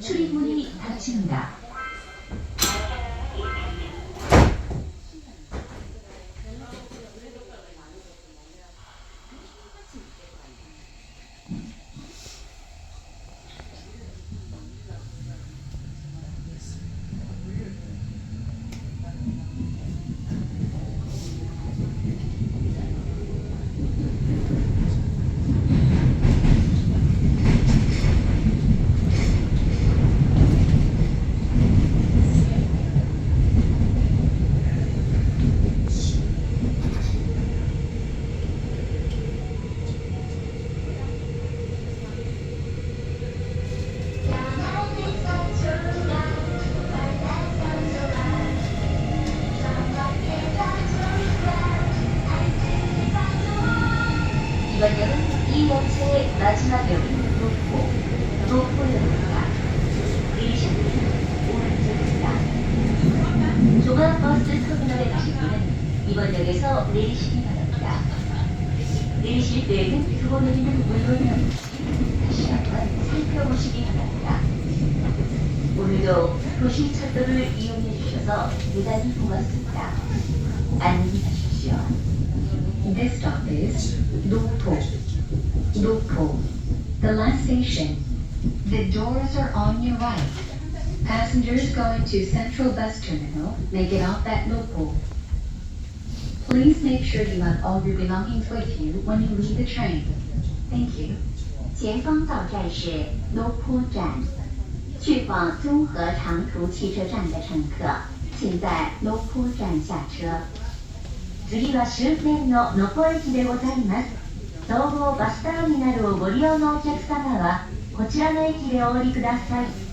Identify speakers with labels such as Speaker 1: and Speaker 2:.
Speaker 1: 출입문이 닫힙니다. 역은 이 열차의 마지막 역인 노포, 노포역입니다. 내리시는 오른쪽입니다. 종합 버스 터미널에 가실 분은 이번 역에서 내리시기 바랍니다. 내리실 때에는 두고 내리는 물건이 없는지 다시 한번 살펴보시기 바랍니다. 오늘도 도시 철도를 이용해 주셔서 대단히 고맙습니다. 안녕히 가십시오.
Speaker 2: This stop is Nopo. Nopo. The last station. The doors are on your right. Passengers going to Central Bus Terminal may get off at Nopo. Please make sure you have all your belongings with you when you leave the train. Thank you.
Speaker 1: 前方到站是 No 坡站，去往综合长途汽车站的乘客，请在 No 坡站下车。 次は終点の野古駅でございます。総合バスターミナルをご利用のお客様は、こちらの駅でお降りください。